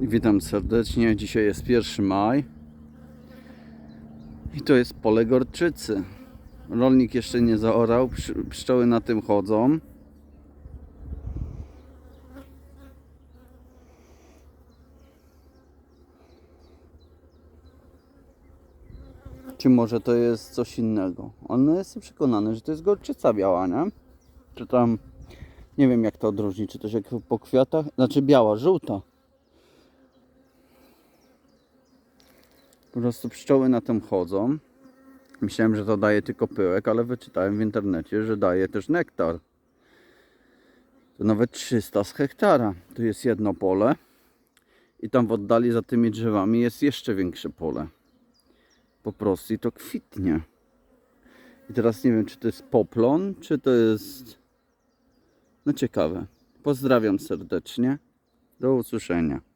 Witam serdecznie. Dzisiaj jest 1 maj. I to jest pole gorczycy. Rolnik jeszcze nie zaorał, psz- pszczoły na tym chodzą. Czy może to jest coś innego? On jest przekonany, że to jest gorczyca biała, nie? Czy tam, nie wiem jak to odróżnić, czy to się po kwiatach, znaczy biała, żółta. Po prostu pszczoły na tym chodzą. Myślałem, że to daje tylko pyłek, ale wyczytałem w internecie, że daje też nektar. To nawet 300 z hektara. Tu jest jedno pole. I tam w oddali za tymi drzewami jest jeszcze większe pole. Po prostu i to kwitnie. I teraz nie wiem, czy to jest poplon, czy to jest... No ciekawe. Pozdrawiam serdecznie. Do usłyszenia.